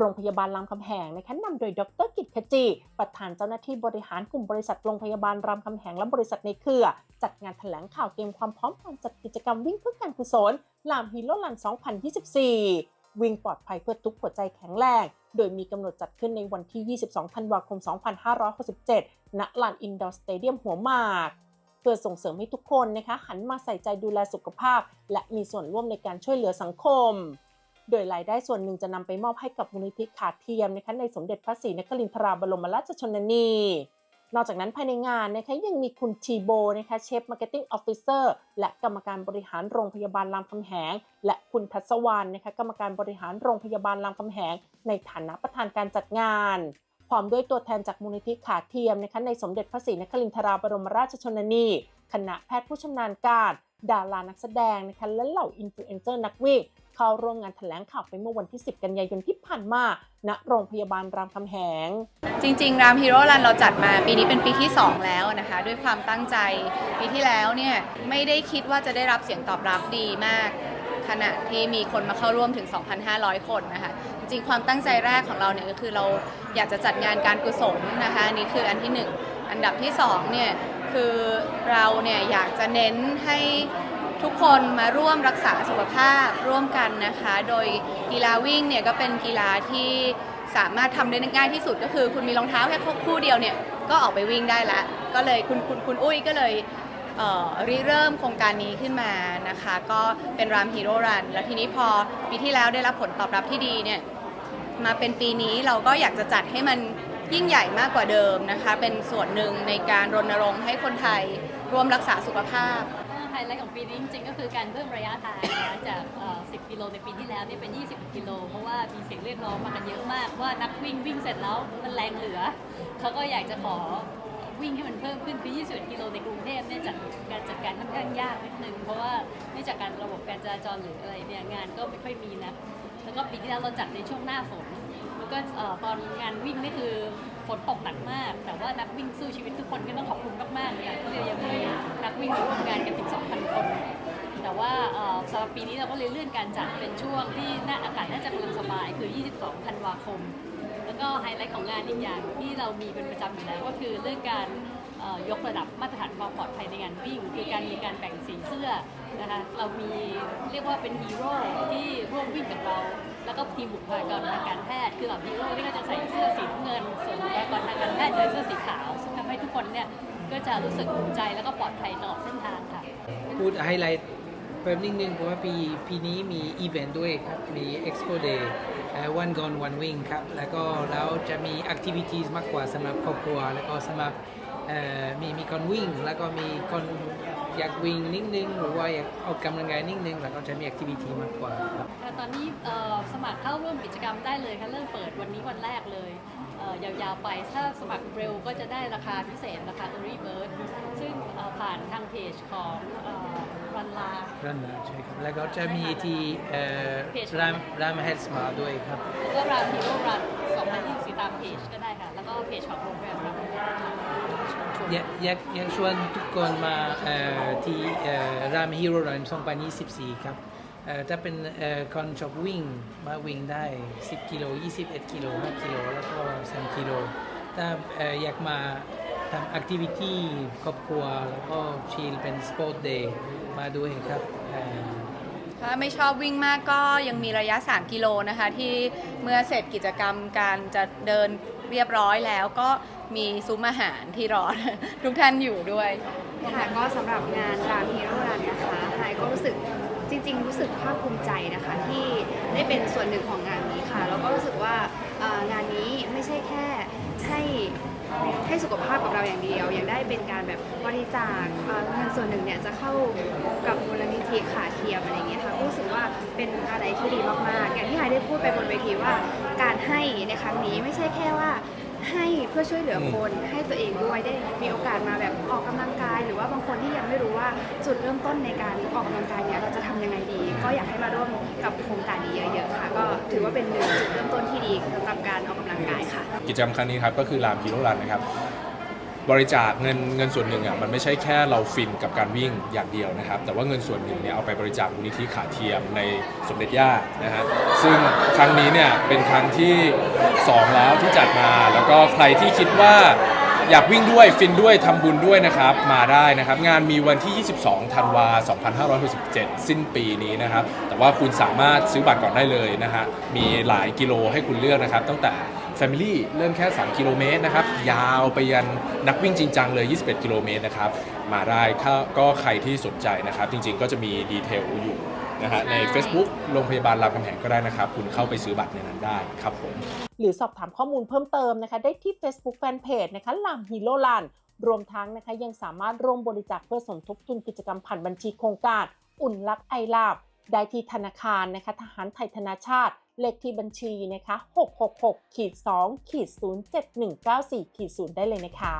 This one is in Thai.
โรงพยาบาลรามคำแหงนะคะนำโดยดรกิตขจี ประธานเจ้าหน้าที่บริหารกลุ่มบริษัทโรงพยาบาลรามคำแหงและบริษัทในเครือ จัดงานแถลงข่าวเตรียมความพร้อมการจัดกิจกรรมวิ่งเพื่อการกุศลลามฮีโร่ลัน 2024 วิ่งปลอดภัยเพื่อทุกหัวใจแข็งแรง โดยมีกำหนดจัดขึ้นในวันที่ 22 ธันวาคม 2567 ณ ลานอินดอร์สเตเดียมหัวหมากเพื่อส่งเสริมให้ทุกคนนะคะหันมาใส่ใจดูแลสุขภาพ และมีส่วนร่วมในการช่วยเหลือสังคม โดยรายได้ส่วนหนึ่งจะนำไปมอบให้กับมูลนิธิขาดเทียมนะคะในสมเด็จพระศรีนครินทราบรมราชชนนีนอกจากนั้นภายในงานนะคะยังมีคุณทีโบนะคะเชฟมาร์เก็ตติ้งออฟฟิเซอร์และกรรมการบริหารโรงพยาบาลรามคำแหง และคุณทัศวรรณนะคะกรรมการบริหารโรงพยาบาลรามคำแหง ในฐานะประธานการจัดงานพร้อมด้วยตัวแทนจากมูลนิธิขาเทียมนะคะในสมเด็จพระศรีนครินทราบรมราชชนนี คณะแพทย์ผู้ชำนาญการ ดารานักแสดงนะคะและเหล่าอินฟลูเอนเซอร์นักวิ่ง เข้าร่วมงานแถลงข่าวไปเมื่อวันที่ 10 กันยายนที่ผ่านมาณโรงพยาบาลรามคำแหง จริง ๆ รามฮีโร่รันเราจัดมาปีนี้เป็นปีที่ 2 แล้วนะคะ ด้วยความตั้งใจปีที่แล้วเนี่ยไม่ได้คิดว่าจะได้รับเสียงตอบรับดีมาก ขณะที่มีคนมาเข้าร่วมถึง 2,500 คนนะคะจริงๆความตั้งใจแรกของเราเนี่ยก็คือเราอยากจะจัดงานการกุศลนะคะอันนี่คืออันที่ 1 อันดับที่2เนี่ยคือเราเนี่ยอยากจะเน้นให้ ทุกคนมาร่วมรักษาสุขภาพร่วมกันนะคะ โดยกีฬาวิ่งเนี่ยก็เป็นกีฬาที่สามารถทำได้ง่ายที่สุดก็คือ คุณมีรองเท้าแค่คู่เดียวเนี่ยก็ออกไปวิ่งได้ละก็เลยคุณคุณคุณอุ้ยก็เลยเริเริ่มโครงการนี้ขึ้นมานะคะ ก็เป็นรามฮีโร่รันแล้วทีนี้พอปีที่แล้วได้รับผลตอบรับที่ดีเนี่ยมาเป็นปีนี้เราก็อยากจะจัดให้มันยิ่งใหญ่มากกว่าเดิมนะคะ เป็นส่วนหนึ่งในการรณรงค์ให้คนไทยร่วมรักษาสุขภาพ ไฮไลท์ของปีนี้จริงๆ ก็คือการเพิ่มระยะทางนะคะจากเอ่อ10 กิโลในปีที่แล้วนี่เป็น 20 กิโล เพราะว่ามีเสียงเรียกร้องมากันเยอะมากว่านักวิ่งวิ่งเสร็จแล้วมันแรงเหลือ เขาก็อยากจะขอ วิ่งให้มันเพิ่มขึ้นคือ 21 กิโลในกรุงเทพเนี่ยจัดการจัดการค่อนข้างยากนิดนึง เพราะว่าเนื่องจากการระบบการจราจรหรืออะไรเนี่ยงานก็ไม่ค่อยมีนะแล้วก็ปีที่แล้วเราจัดในช่วงหน้าฝนแล้วก็ตอนงานวิ่งนี่คือฝนตกหนักมาก แต่ว่านักวิ่งสู้ชีวิตทุกคนก็ต้องขอบคุณมากๆอย่างที่เรายังมีนักวิ่งมาร่วมงานกันถึง 2,000 คน แต่ว่าสำหรับปีนี้เราก็เลยเลื่อนการจัดเป็นช่วงที่น่าอากาศน่าจะกำลังสบายคือ 22 ธันวาคม ก็ไฮไลท์ของงานอีกอย่างที่เรามีเป็นประจำอยู่แล้ว ก็คือเรื่องการเอ่อยกระดับมาตรฐานความปลอดภัยในงานวิ่ง คือการมีการแบ่งสีเสื้อนะคะเรามีเรียกว่าเป็นฮีโร่ที่ร่วมวิ่งกับเรา แล้วก็ทีมบุคลากรทางการแพทย์คือเหล่าฮีโร่นี่ก็จะใส่เสื้อสีเงิน ส่วนบุคลากรทางการแพทย์ใส่เสื้อสีขาวทำให้ทุกคนเนี่ยก็จะรู้สึกภูมิใจแล้วก็ปลอดภัยตลอดเส้นทางค่ะ พูดไฮไลท์ เพิ่มนิดนึงเพราะว่าปีปีนี้มีอีเวนต์ด้วยครับ มี Expo Day วันกอนวันวิ่งครับ แล้วก็แล้วจะมี activities มากกว่าสำหรับครอบครัว แล้วก็สำหรับมีมีคนวิ่ง แล้วก็มีคนอยากวิ่งนิดนึง หรือว่าอยากออกกำลังกายนิดนึง แล้วก็จะมี activity มากกว่าครับตอนนี้สมัครเข้าร่วมกิจกรรมได้เลยค่ะเริ่มเปิดวันนี้วันแรกเลยยาวๆไป ถ้าสมัครเร็วก็จะได้ราคาพิเศษราคา early bird ซึ่งผ่านทางเพจของ รันลา รันนะใช่ครับ แล้วก็จะมีที่เอ่อเพจ รามรามเฮดส์มาด้วยครับ แล้วก็รามฮีโร่รัน2024ตามเพจก็ได้ค่ะ แล้วก็เพจของโรงแรมรามอยากอยากอยากชวนทุกคนมาเอ่อที่รามฮีโร่รัน2024 ครับเอ่อถ้าเป็นเอ่อคนชอบวิ่งมาวิ่งได้ 10 กิโล 21 กิโล 5 กิโล แล้วก็ 3 กิโล ถ้าเอ่ออยากมา ทำ activity ครอบครัว แล้วก็ชิลเป็นสปอร์ตเดย์มาด้วยครับเอ่อถ้าไม่ชอบวิ่งมากก็ยังมีระยะ 3 กิโลนะคะ ที่เมื่อเสร็จกิจกรรมการจะเดินเรียบร้อยแล้วก็มีซุ้มอาหารที่รอทุกท่านอยู่ด้วยค่ะก็สำหรับงานรามฮีโร่รันนะคะไฮก็รู้สึกจริง ๆ รู้สึกภาคภูมิใจนะคะที่ได้เป็นส่วนหนึ่งของงานนี้ค่ะแล้วก็รู้สึกว่าเอ่องานนี้ไม่ใช่แค่ให้ ให้สุขภาพกับเราอย่างเดียว ยังได้เป็นการแบบบริจาคเงินส่วนหนึ่งเนี่ยจะเข้ากับมูลนิธิขาเทียมอะไรอย่างเงี้ยค่ะรู้สึกว่าเป็นอะไรที่ดีมากๆอย่างที่ไฮได้พูดไปบนเวทีว่า การให้ในครั้งนี้ไม่ใช่แค่ว่า ให้เพื่อช่วยเหลือคนให้ตัวเองด้วยได้มีโอกาสมาแบบออกกำลังกาย หรือว่าบางคนที่ยังไม่รู้ว่าจุดเริ่มต้นในการออกกำลังกายเนี่ยเราจะทำยังไงดี ก็อยากให้มาร่วมกับโครงการนี้เยอะๆค่ะ ก็ถือว่าเป็นหนึ่งจุดเริ่มต้นที่ดีสำหรับการออกกำลังกายค่ะ กิจกรรมครั้งนี้ครับก็คือรามฮีโร่รันนะครับ บริจาคเงินเงินส่วนหนึ่งอะมันไม่ใช่แค่เราฟินกับการวิ่งอย่างเดียวนะครับ แต่ว่าเงินส่วนหนึ่งเนี่ยเอาไปบริจาคมูลนิธิขาเทียมในสมเด็จย่านะฮะซึ่งครั้งนี้เนี่ยเป็นครั้งที่ 2 แล้วที่จัดมาแล้วก็ใครที่คิดว่า อยากวิ่งด้วยฟินด้วยทำบุญด้วยนะครับ มาได้นะครับ งานมีวันที่ 22 ธันวา 2567 สิ้นปีนี้นะครับ แต่ว่าคุณสามารถซื้อบัตรก่อนได้เลยนะฮะ มีหลายกิโลให้คุณเลือกนะครับ ตั้งแต่ Family เริ่มแค่ 3 กิโลเมตรนะครับ ยาวไปยันนักวิ่งจริงจังเลย 21 กิโลเมตรนะครับ มาได้ถ้าก็ใครที่สนใจนะครับ จริงๆ ก็จะมีดีเทลอยู่ นะฮะใน Facebook โรงพยาบาลรามคำแหงก็ได้นะครับ คุณเข้าไปซื้อบัตรในนั้นได้ครับผม หรือสอบถามข้อมูลเพิ่มเติมนะคะ ได้ที่ Facebook Fanpage นะคะลามฮีโร่ลันรวมทั้งนะคะยังสามารถร่วมบริจาคเพื่อสมทบทุนกิจกรรมผ่านบัญชีโครงการ อุ่นรักไอลาบ ได้ที่ธนาคารนะคะทหารไทยธนาชาติ เลขที่บัญชีนะคะ666ขีด2ขีด07194ขีด0ได้เลยนะคะ